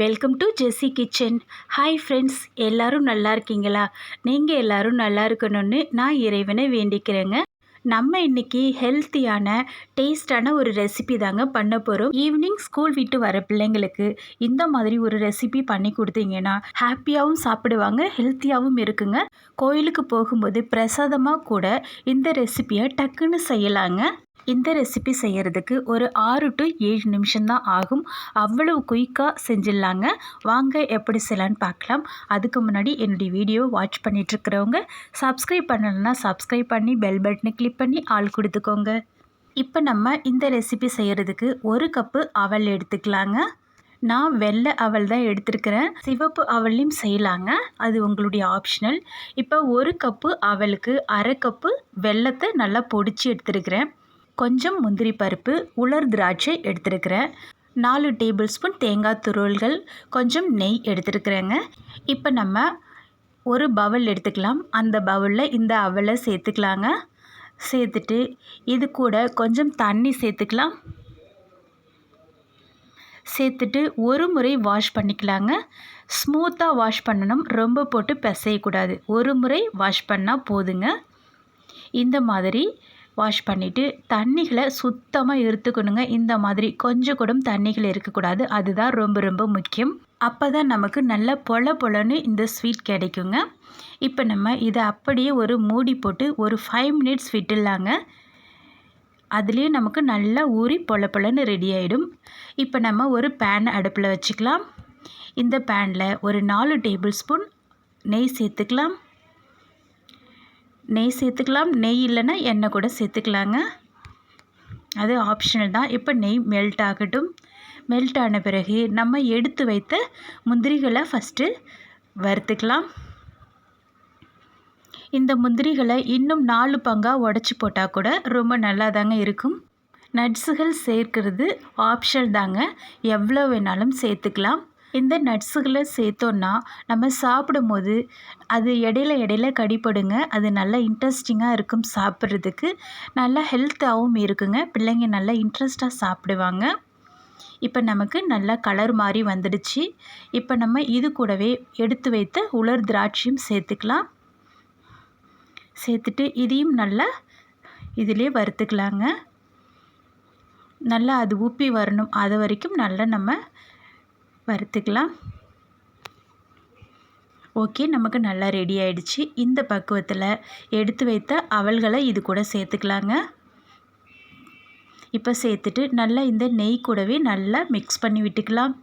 Welcome to Jessie kitchen hi friends எல்லாரும் நல்லா இருக்கீங்களா? நீங்கள் எல்லாரும் நல்லா இருக்கணும்னு நான் இறைவனை வேண்டிக்கிறேங்க. நம்ம இன்னைக்கு ஹெல்த்தியான டேஸ்டான ஒரு ரெசிபி தாங்க பண்ண போகிறோம் ஈவினிங் ஸ்கூல் விட்டு வர பிள்ளைங்களுக்கு இந்த மாதிரி ஒரு ரெசிபி பண்ணி கொடுத்தீங்கன்னா ஹாப்பியாகவும் சாப்பிடுவாங்க ஹெல்த்தியாகவும் இருக்குங்க. கோயிலுக்கு போகும்போது பிரசாதமாக கூட இந்த ரெசிபியை டக்குன்னு செய்யலாங்க. இந்த ரெசிபி செய்கிறதுக்கு ஒரு ஆறு டு ஏழு நிமிஷம்தான் ஆகும். அவ்வளவு குயிக்காக செஞ்சிடலாங்க. வாங்க எப்படி செய்யலான்னு பார்க்கலாம். அதுக்கு முன்னாடி என்னுடைய வீடியோவை வாட்ச் பண்ணிகிட்ருக்கிறவங்க சப்ஸ்கிரைப் பண்ணலைன்னா சப்ஸ்கிரைப் பண்ணி பெல் பட்டனை கிளிக் பண்ணி ஆள் கொடுத்துக்கோங்க. இப்போ நம்ம இந்த ரெசிபி செய்கிறதுக்கு ஒரு கப்பு அவல் எடுத்துக்கலாங்க. நான் வெள்ளை அவல் தான் எடுத்திருக்கிறேன். சிவப்பு அவல்லையும் செய்யலாங்க. அது உங்களுடைய ஆப்ஷனல் இப்போ ஒரு கப்பு அவலுக்கு அரை கப்பு வெள்ளத்தை நல்லா பொடிச்சு எடுத்துருக்கிறேன். கொஞ்சம் முந்திரி பருப்பு உலர் திராட்சை எடுத்துருக்கிறேன். நாலு டேபிள் ஸ்பூன் தேங்காய் துருவல்கள் கொஞ்சம் நெய் எடுத்துருக்குறேங்க. இப்போ நம்ம ஒரு பவுல் எடுத்துக்கலாம். அந்த பவுலில் இந்த அவலை சேர்த்துக்கலாங்க. சேர்த்துட்டு இது கூட கொஞ்சம் தண்ணி சேர்த்துக்கலாம். சேர்த்துட்டு ஒரு முறை வாஷ் பண்ணிக்கலாங்க. ஸ்மூத்தாக வாஷ் பண்ணணும். ரொம்ப போட்டு பிசையக்கூடாது. ஒரு முறை வாஷ் பண்ணால் போதுங்க. இந்த மாதிரி வாஷ் பண்ணிவிட்டு தண்ணிகளை சுத்தமாக இருத்துக்கணுங்க இந்த மாதிரி கொஞ்சம் கூட தண்ணிகள் இருக்கக்கூடாது. அதுதான் ரொம்ப ரொம்ப முக்கியம். அப்போ தான் நமக்கு நல்ல பொல பொலன்னு இந்த ஸ்வீட் கிடைக்குங்க. இப்போ நம்ம இதை அப்படியே ஒரு மூடி போட்டு ஒரு ஃபைவ் மினிட்ஸ் விட்டுடலாங்க. அதுலேயே நமக்கு நல்லா ஊறி பொல பொலன்னு ரெடி ஆகிடும் இப்போ நம்ம ஒரு பேன் அடுப்பில் வச்சுக்கலாம். இந்த பேனில் ஒரு நாலு டேபிள் ஸ்பூன் நெய் சேர்த்துக்கலாம். நெய் சேர்த்துக்கலாம். நெய் இல்லைன்னா எண்ணெய் கூட சேர்த்துக்கலாங்க. அது ஆப்ஷனல் தான். இப்போ நெய் மெல்ட் ஆகட்டும். மெல்ட் ஆன பிறகு நம்ம எடுத்து வைத்த முந்திரிகளை ஃபஸ்ட்டு வறுத்துக்கலாம். இந்த முந்திரிகளை இன்னும் நாலு பங்காக உடச்சி போட்டால் கூட ரொம்ப நல்லா தாங்க இருக்கும். நட்ஸுகள் சேர்க்கிறது ஆப்ஷனல் தாங்க. எவ்வளோ வேணாலும் சேர்த்துக்கலாம். இந்த நட்ஸுகளை சேர்த்தோன்னா நம்ம சாப்பிடும் போது அது இடையில இடையில கடிப்படுங்க. அது நல்லா இன்ட்ரெஸ்டிங்காக இருக்கும் சாப்பிட்றதுக்கு. நல்லா ஹெல்த்தாகவும் இருக்குங்க. பிள்ளைங்க நல்லா இன்ட்ரெஸ்ட்டாக சாப்பிடுவாங்க. இப்போ நமக்கு நல்லா கலர் மாதிரி வந்துடுச்சு. இப்போ நம்ம இது கூடவே எடுத்து வைத்த உலர் திராட்சையும் சேர்த்துக்கலாம். சேர்த்துட்டு இதையும் நல்லா இதிலே வறுத்துக்கலாங்க. நல்லா அது உப்பி வரணும். அது வரைக்கும் நல்லா நம்ம வறுத்துக்கலாம். ஓகே நமக்கு நல்லா ரெடி ஆயிடுச்சு. இந்த பக்குவத்தில் எடுத்து வைத்த அவல்களை இது கூட சேர்த்துக்கலாங்க. இப்போ சேர்த்துட்டு நல்லா இந்த நெய் கூடவே நல்லா மிக்ஸ் பண்ணி விட்டுக்கலாம்.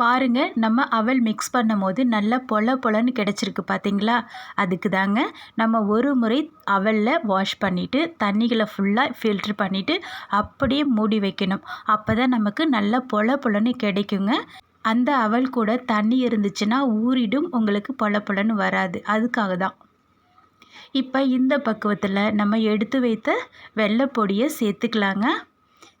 பாருங்கள் நம்ம அவல் மிக்ஸ் பண்ணும் போது நல்லா பொல பொலன்னு கிடச்சிருக்கு பார்த்தீங்களா அதுக்கு தாங்க நம்ம ஒரு முறை அவலில் வாஷ் பண்ணிவிட்டு தண்ணிகளை ஃபுல்லாக ஃபில்ட்ரு பண்ணிவிட்டு அப்படியே மூடி வைக்கணும். அப்போ தான் நமக்கு நல்லா பொல பொலன்னு கிடைக்குங்க. அந்த அவல் கூட தண்ணி இருந்துச்சுன்னா ஊறிடும் உங்களுக்கு பொல பொலன்னு வராது. அதுக்காக தான். இப்போ இந்த பக்குவத்தில் நம்ம எடுத்து வைத்த வெள்ளைப்பொடியை சேர்த்துக்கலாங்க.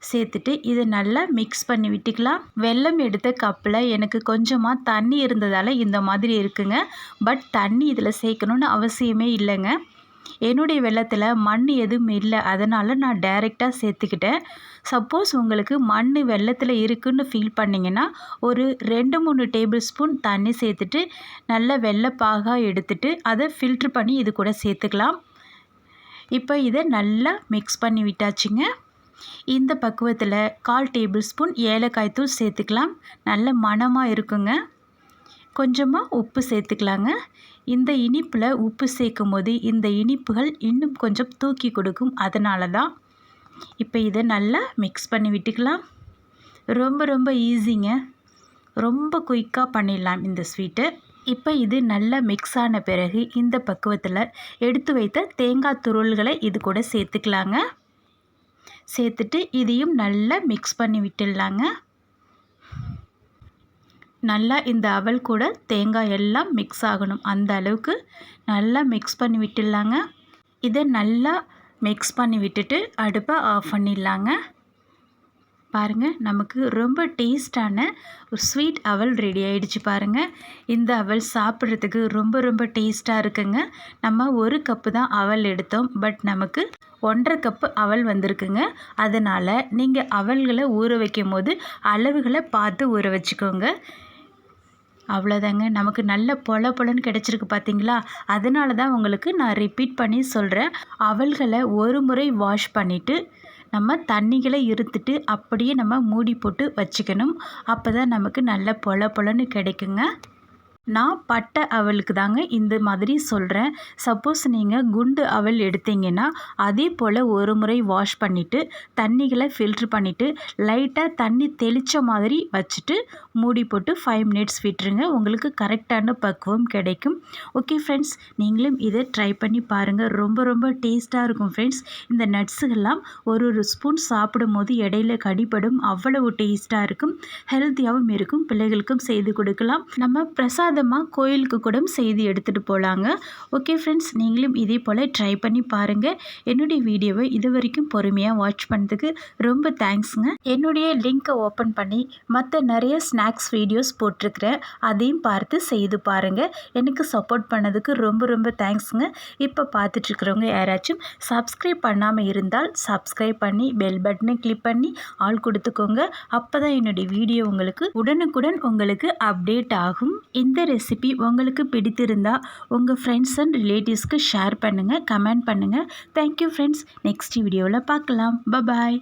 சேர்த்துட்டு இதை நல்லா மிக்ஸ் பண்ணி விட்டுக்கலாம். வெல்லம் எடுத்த கப்பில் எனக்கு கொஞ்சமாக தண்ணி இருந்ததால் இந்த மாதிரி இருக்குங்க. பட் தண்ணி இதில் சேர்க்கணுன்னு அவசியமே இல்லைங்க. என்னுடைய வெள்ளத்தில் மண் எதுவும் இல்லை. அதனால் நான் டைரெக்டாக சேர்த்துக்கிட்டேன். சப்போஸ் உங்களுக்கு மண் வெள்ளத்தில் இருக்குன்னு ஃபீல் பண்ணிங்கன்னா ஒரு ரெண்டு மூணு டேபிள் ஸ்பூன் தண்ணி சேர்த்துட்டு நல்ல வெள்ளைப்பாகாக எடுத்துட்டு அதை ஃபில்ட்ரு பண்ணி இது கூட சேர்த்துக்கலாம். இப்போ இதை நல்லா மிக்ஸ் பண்ணி விட்டாச்சுங்க. இந்த பக்குவத்தில் கால் டேபிள் ஸ்பூன் ஏலக்காய் தூள் சேர்த்துக்கலாம். நல்ல மணமாக இருக்குங்க. கொஞ்சமாக உப்பு சேர்த்துக்கலாங்க. இந்த இனிப்பில் உப்பு சேர்க்கும் போது இந்த இனிப்புகள் இன்னும் கொஞ்சம் தூக்கி கொடுக்கும். அதனால தான் இப்போ இதை நல்லா மிக்ஸ் பண்ணி விட்டுக்கலாம். ரொம்ப ரொம்ப ஈஸிங்க ரொம்ப குயிக்காக பண்ணிடலாம் இந்த ஸ்வீட்டு இப்போ இது நல்லா மிக்ஸ் ஆன பிறகு இந்த பக்குவத்தில் எடுத்து வைத்த தேங்காய் துருள்களை இது கூட சேர்த்துக்கலாங்க. சேர்த்துட்டு இதையும் நல்லா மிக்ஸ் பண்ணி விட்டுடலாங்க. நல்லா இந்த அவல் கூட தேங்காய் எல்லாம் மிக்ஸ் ஆகணும். அந்த அளவுக்கு நல்லா மிக்ஸ் பண்ணி விட்டுடலாங்க. இதை நல்லா மிக்ஸ் பண்ணி விட்டுட்டு அடுப்பை ஆஃப் பண்ணிடலாங்க. பாருங்கள் நமக்கு ரொம்ப டேஸ்டான ஒரு ஸ்வீட் அவல் ரெடி ஆகிடுச்சு பாருங்கள் இந்த அவல் சாப்பிட்றதுக்கு ரொம்ப ரொம்ப டேஸ்ட்டாக இருக்குங்க. நம்ம ஒரு கப்பு தான் அவல் எடுத்தோம். பட் நமக்கு ஒன்றரை கப்பு அவல் வந்திருக்குங்க. அதனால் நீங்கள் அவல்களை ஊற வைக்கும் போது அளவுகளை பார்த்து ஊற வச்சுக்கோங்க. அவ்வளோதாங்க. நமக்கு நல்ல பொல பொலன்னு கிடச்சிருக்கு பார்த்தீங்களா? அதனால தான் உங்களுக்கு நான் ரிப்பீட் பண்ணி சொல்கிறேன் அவல்களை ஒரு முறை வாஷ் பண்ணிவிட்டு நம்ம தண்ணிகளை இருத்துட்டு அப்படியே நம்ம மூடி போட்டு வச்சுக்கணும். அப்போ தான் நமக்கு நல்ல பொல பொலன்னு கிடைக்குங்க. நான் பட்டை அவலுக்கு தாங்க இந்த மாதிரி சொல்கிறேன் சப்போஸ் நீங்கள் குண்டு அவல் எடுத்தீங்கன்னா அதே போல் ஒரு முறை வாஷ் பண்ணிவிட்டு தண்ணிகளை ஃபில்ட்ரு பண்ணிவிட்டு லைட்டாக தண்ணி தெளித்த மாதிரி வச்சுட்டு மூடி போட்டு ஃபைவ் மினிட்ஸ் விட்டுருங்க. உங்களுக்கு கரெக்டான பக்குவம் கிடைக்கும். ஓகே ஃப்ரெண்ட்ஸ் நீங்களும் இதை ட்ரை பண்ணி பாருங்கள் ரொம்ப ரொம்ப டேஸ்ட்டாக இருக்கும் ஃப்ரெண்ட்ஸ் இந்த நட்ஸுகள்லாம் ஒரு ஒரு ஸ்பூன் சாப்பிடும் போது இடையில கடிப்படும் அவ்வளவு டேஸ்ட்டாக இருக்கும். ஹெல்த்தியாகவும் இருக்கும். பிள்ளைகளுக்கும் செய்து கொடுக்கலாம். நம்ம பிரசாத பிரசாதமாக கோயிலுக்கு கூட செய்து எடுத்துகிட்டு போகலாங்க ஓகே ஃப்ரெண்ட்ஸ் நீங்களும் இதே போல் ட்ரை பண்ணி பாருங்கள் என்னுடைய வீடியோவை இது வரைக்கும் பொறுமையாக வாட்ச் பண்ணதுக்கு ரொம்ப தேங்க்ஸுங்க என்னுடைய லிங்க்கை ஓப்பன் பண்ணி மற்ற நிறைய ஸ்நாக்ஸ் வீடியோஸ் போட்டிருக்கிறேன். அதையும் பார்த்து செய்து பாருங்கள் எனக்கு சப்போர்ட் பண்ணதுக்கு ரொம்ப ரொம்ப தேங்க்ஸுங்க இப்போ பார்த்துட்ருக்குறவங்க யாராச்சும் சப்ஸ்கிரைப் பண்ணாமல் இருந்தால் சப்ஸ்கிரைப் பண்ணி பெல் பட்டனை கிளிக் பண்ணி ஆள் கொடுத்துக்கோங்க. அப்போ தான் என்னுடைய வீடியோ உங்களுக்கு உடனுக்குடன் உங்களுக்கு அப்டேட் ஆகும். இந்த ரெசிபி உங்களுக்கு பிடித்திருந்தால் உங்கள் ஃப்ரெண்ட்ஸ் அண்ட் ரிலேட்டிவ்ஸ்க்கு ஷேர் பண்ணுங்கள் கமெண்ட் பண்ணுங்கள் தேங்க்யூ ஃப்ரெண்ட்ஸ் நெக்ஸ்ட் வீடியோவில் பார்க்கலாம். Bye bye